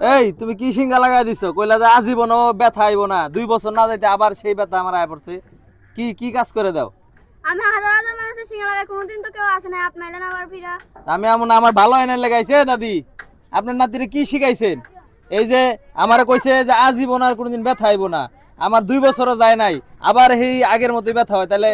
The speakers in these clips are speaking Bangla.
এই তুমি কি সিঙ্গা লাগাই দিছো? কইলা যে আজীবন ব্যথা আইব না। দুই বছর না যাইতে আবার সেই ব্যথা আমার আয় পড়ছে। কি কি কাজ করে দাও? আমি হাজার হাজার মানুষের সিঙ্গা লাগাই কোনোদিন তো কেউ আসে না আপনি এলেন আবার ফিরা। আমি এমন আমার ভালো এনে লাগাইছে দাদি। আপনার নাতিরে কি শিখাইছেন? এই যে আমারে কইছে যে আজীবন আর কোনোদিন ব্যথা আইব না। আমার দুই বছরও যায় নাই। আবার সেই আগের মতোই ব্যথা হয় তাহলে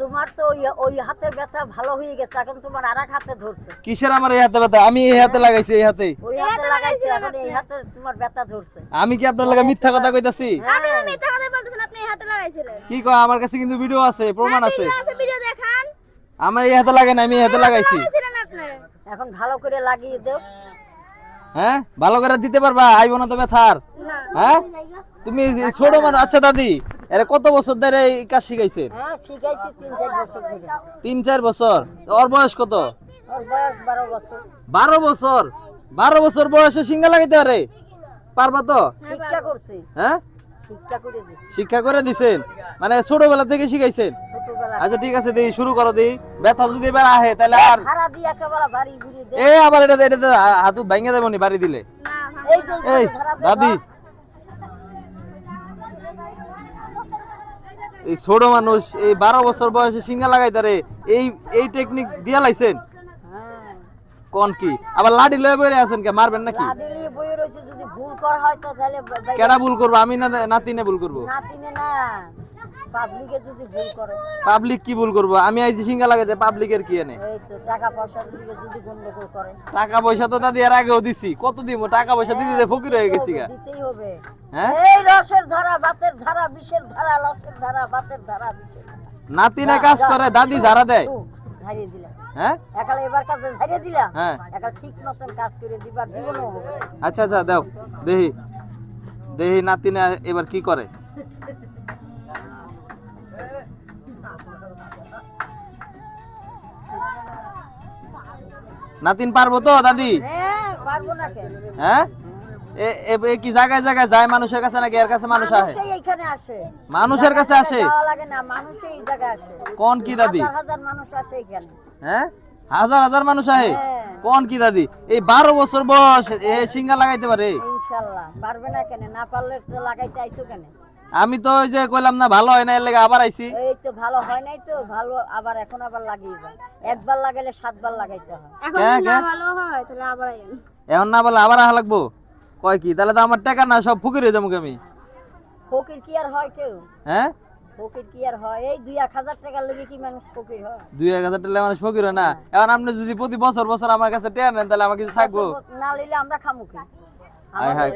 তোমার তো ওই ওই হাতের ব্যথা ভালো হয়ে গেছে এখন তোমার আর এক হাতে ধরছে। কিসের আমার এই হাতে ব্যথা? আমি এই হাতে লাগাইছি এই হাতেই। ওই হাতে লাগাইছে এখন এই হাতে তোমার ব্যথা ধরছে। আমি কি আপনার লাগে মিথ্যা কথা কইতাছি? আপনি তো মিথ্যা কথা বলতেছেন আপনি এই হাতে লাগাইছিলেন। কি কয় আমার কাছে কিন্তু ভিডিও আছে প্রমাণ আছে। আছে ভিডিও দেখান। আমার এই হাতে লাগে না আমি এই হাতে লাগাইছি। এখন ভালো করে লাগিয়ে দেও। হ্যাঁ ভালো করে দিতে পারবা আইব না তো ব্যথার। না। হ্যাঁ? তুমি ছোট মানুষ আচ্ছা দাদি এরা কত বছর ধরে এই কাজ শিখাইছেন হ্যাঁ তিন চার বছর ওর বয়স কত? বারো বছর। বারো বছর। বয়সে সিঙ্গা লাগাইতে পারে? পারবা তো? হ্যাঁ? শিক্ষা করে দিছি। দিছেন? মানে ছোটবেলা থেকে শিখাইছেন? আচ্ছা ঠিক আছে দিই শুরু করো দিই ব্যথা যদি এবার আহে তাহলে আর দে। এ আবার এটা এটা হাতুত ভাঙ্গা দেবো নি বাড়ি দিলে। এই দাদি এই ছোট মানুষ এই বারো বছর বয়সে সিঙ্গা লাগাই তারে এই এই টেকনিক দিয়া লাইছেন? কোন কি? আবার লাডি লয়ে বইরে আছেন কে মারবেন নাকি? লাডি যদি ভুল করা হয় তো তাহলে কেডা ভুল করব? আমি না নাতিনে ভুল করব? নাতিনে না। পাবলিকে যদি ভুল করে। পাবলিক কি ভুল করব? আমি আইছি সিঙ্গা লাগাইতে পাবলিকের কি এনে? এই তো টাকা পয়সার দিকে যদি গন্ডগোল করে। টাকা পয়সা তো দাদি এর আগেও দিছি। কত দিব? টাকা পয়সা দিতে দিতে ফকির হয়ে গেছি গা। দিতেই হবে। হ্যাঁ? এই রসের ধারা বাতের ধারা বিষের ধারা লসের ধারা বাতের ধারা বিষের ধারা। কাজ করে দাদি ঝাড়া দেয়। ঝাড়িয়ে দিলাম। হ্যাঁ? একালে এবার কাছে ঝাড়িয়ে দিলাম। হ্যাঁ। একাল ঠিক মতন কাজ করে দিবার জীবনও হবে আচ্ছা আচ্ছা দাও দেহি। দেহি নাতিনে এবার কি করে? নাতিন পারব তো দাদি? হ্যাঁ? এ কি জায়গায় জায়গায় যায় মানুষের কাছে নাকি? এর কাছে মানুষ আসে এইখানে আসে। মানুষের কাছে আসে? লাগে না মানুষই এই জায়গায় আসে। কোন কি দাদি? হাজার হাজার মানুষ আসে এখানে হ্যাঁ? হাজার হাজার মানুষ আহে? হ্যাঁ। কোন কি দাদি? এই বারো বছর বয়স এ সিঙ্গা লাগাইতে পারে? পারবে না কেন না পারলে তো লাগাইতে আইসো কেন? আমি তো ওই যে কইলাম না ভালো হয় না এর লেগে আবার আইছি। এই তো ভালো হয় নাই তো ভালো আবার এখন আবার লাগিয়ে যায় একবার লাগাইলে সাতবার লাগাইতে হয়। এখন না ভালো হয় তাহলে আবার আইন এখন না বলে আবার আহা লাগবো? কয় কি তাহলে তো আমার টাকা না সব ফুকির হয়ে যাব আমি? ফকির কি আর হয় কেউ? হ্যাঁ? ফকির কি আর হয়? এই দুই এক হাজার টাকার লেগে কি মানুষ ফকির হয়? দুই এক হাজার টাকা মানুষ ফকির হয় না। এখন আপনি যদি প্রতি বছর বছর আমার কাছে টেয়া নেন তাহলে আমার কিছু থাকব? না নিলে আমরা খামুখি হায় হায়